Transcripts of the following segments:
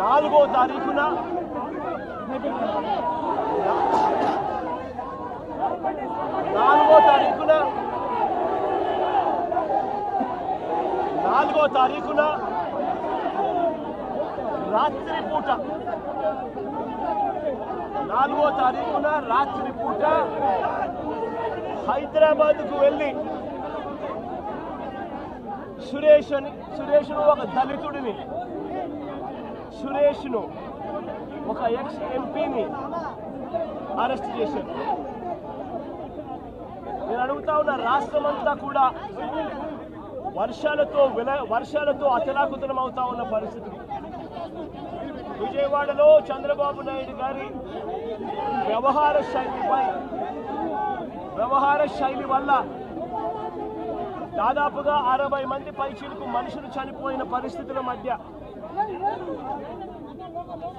నాలుగో తారీఖున. నాలుగో తారీఖున. నాలుగో తారీఖున. రాత్రి పూట. నాలుగో తారీఖున రాత్రి పూట హైదరాబాద్కు వెళ్ళి సురేష్ అని సురేష్ను ఒక దళితుడిని సురేష్ను ఒక ఎక్స్ ఎంపీని అరెస్ట్ చేశారు. నేను అడుగుతా ఉన్న రాష్ట్రమంతా కూడా వర్షాలతో విల వర్షాలతో అతలాకుతలం అవుతా ఉన్న పరిస్థితి. విజయవాడలో చంద్రబాబు నాయుడు గారి వ్యవహార శైలిపై వ్యవహార శైలి వల్ల దాదాపుగా అరవై మంది పైచీలకు మనుషులు చనిపోయిన పరిస్థితుల మధ్య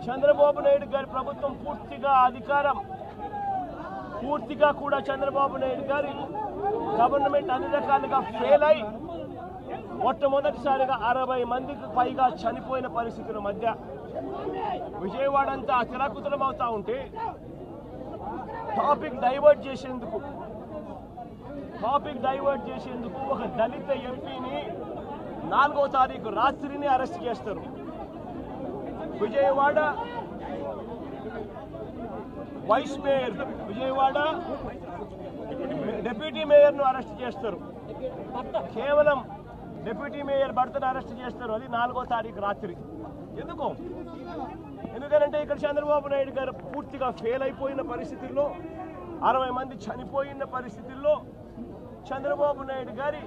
చంద్రబాబు నాయుడు గారి ప్రభుత్వం పూర్తిగా అధికారం పూర్తిగా కూడా చంద్రబాబు నాయుడు గారి గవర్నమెంట్ అన్ని రకాలుగా ఫెయిల్ అయి మొట్టమొదటిసారిగా అరవై మందికి పైగా చనిపోయిన పరిస్థితుల మధ్య విజయవాడ అంతా అచలాకుతలం అవుతా ఉంటే టాపిక్ డైవర్ట్ చేసేందుకు టాపిక్ డైవర్ట్ చేసేందుకు ఒక దళిత ఎంపీని నాలుగో తారీఖు రాత్రిని అరెస్ట్ చేస్తారు. Vijayawada. Vice mayor Vijayawada. Deputy మేయర్ను arrest చేస్తారు. కేవలం డెప్యూటీ మేయర్ భర్తను అరెస్ట్ చేస్తారు. అది నాలుగో తారీఖు రాత్రి. ఎందుకు? ఎందుకంటే ఇక్కడ చంద్రబాబు నాయుడు గారు పూర్తిగా ఫెయిల్ అయిపోయిన పరిస్థితుల్లో అరవై మంది చనిపోయిన పరిస్థితుల్లో చంద్రబాబు నాయుడు గారి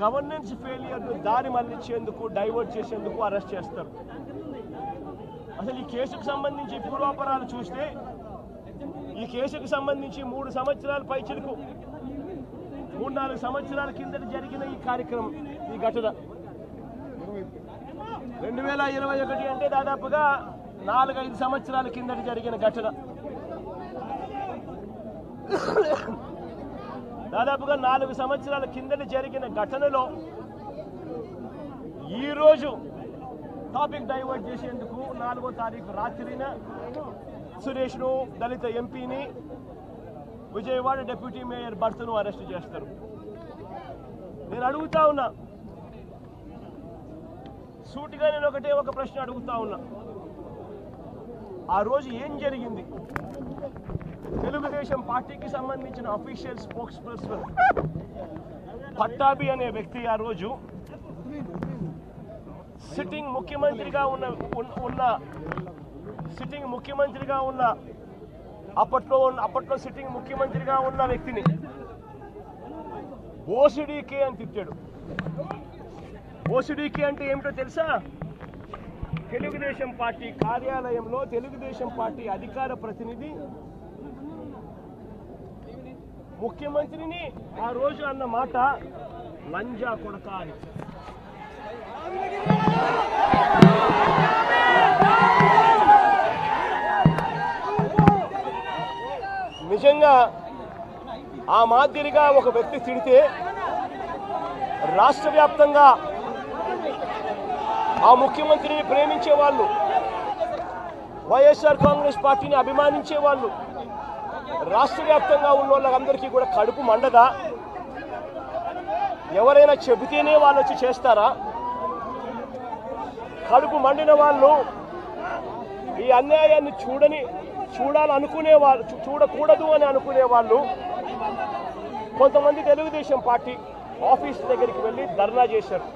గవర్నెన్స్ ఫెయిలియర్ను దారి మళ్ళించేందుకు డైవర్ట్ చేసేందుకు అరెస్ట్ చేస్తారు. అసలు ఈ కేసుకు సంబంధించి పూర్వాపరాలు చూస్తే ఈ కేసుకు సంబంధించి మూడు సంవత్సరాల పైచిలకు మూడు నాలుగు సంవత్సరాల కిందట జరిగిన ఈ కార్యక్రమం ఈ ఘటన. రెండు వేల ఇరవై ఒకటి అంటే దాదాపుగా నాలుగైదు సంవత్సరాల కిందట జరిగిన ఘటన. దాదాపుగా నాలుగు సంవత్సరాల కిందట జరిగిన ఘటనలో ఈరోజు టాపిక్ డైవర్ట్ చేసేందుకు నాలుగో తారీఖు రాత్రిన సురేష్ను దళిత ఎంపీని విజయవాడ డిప్యూటీ మేయర్ భర్తను అరెస్ట్ చేస్తారు. నేను అడుగుతా ఉన్నా. సూటిగా నేను ఒకటే ఒక ప్రశ్న అడుగుతా ఉన్నా. ఆ రోజు ఏం జరిగింది? తెలుగుదేశం పార్టీకి సంబంధించిన అఫీషియల్ స్పోక్స్ పర్సన్ పట్టాభి అనే వ్యక్తి ఆ రోజు సిట్టింగ్ ముఖ్యమంత్రిగా ఉన్న ఉన్న- సిట్టింగ్ ముఖ్యమంత్రిగా ఉన్న అప్పట్లో ఉన్న అప్పట్లో సిట్టింగ్ ముఖ్యమంత్రిగా ఉన్న వ్యక్తిని ఓసిడీకే అని తిట్టాడు. ఓసిడీకే అంటే ఏమిటో తెలుసా? తెలుగుదేశం పార్టీ కార్యాలయంలో తెలుగుదేశం పార్టీ అధికార ప్రతినిధి ముఖ్యమంత్రిని ఆ రోజు అన్న మాట లంజా కొడక అని. నిజంగా ఆ మాదిరిగా ఒక వ్యక్తి తిడితే రాష్ట్ర వ్యాప్తంగా ఆ ముఖ్యమంత్రిని ప్రేమించే వాళ్ళు వైఎస్ఆర్ కాంగ్రెస్ పార్టీని అభిమానించే వాళ్ళు రాష్ట్ర వ్యాప్తంగా ఉన్న వాళ్ళందరికీ కూడా కడుపు మండదా? ఎవరైనా చెబితేనే వాళ్ళు వచ్చి చేస్తారా? కడుపు మండిన వాళ్ళు ఈ అన్యాయాన్ని చూడని చూడాలనుకునే వాళ్ళు చూడకూడదు అని అనుకునే వాళ్ళు కొంతమంది తెలుగుదేశం పార్టీ ఆఫీస్ దగ్గరికి వెళ్ళి ధర్నా చేశారు.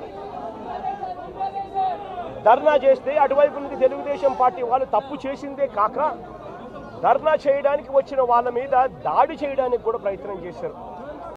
ధర్నా చేస్తే అటువైపు నుంచి తెలుగుదేశం పార్టీ వాళ్ళు తప్పు చేసిందే కాక ధర్నా చేయడానికి వచ్చిన వాళ్ళ మీద దాడి చేయడానికి కూడా ప్రయత్నం చేశారు.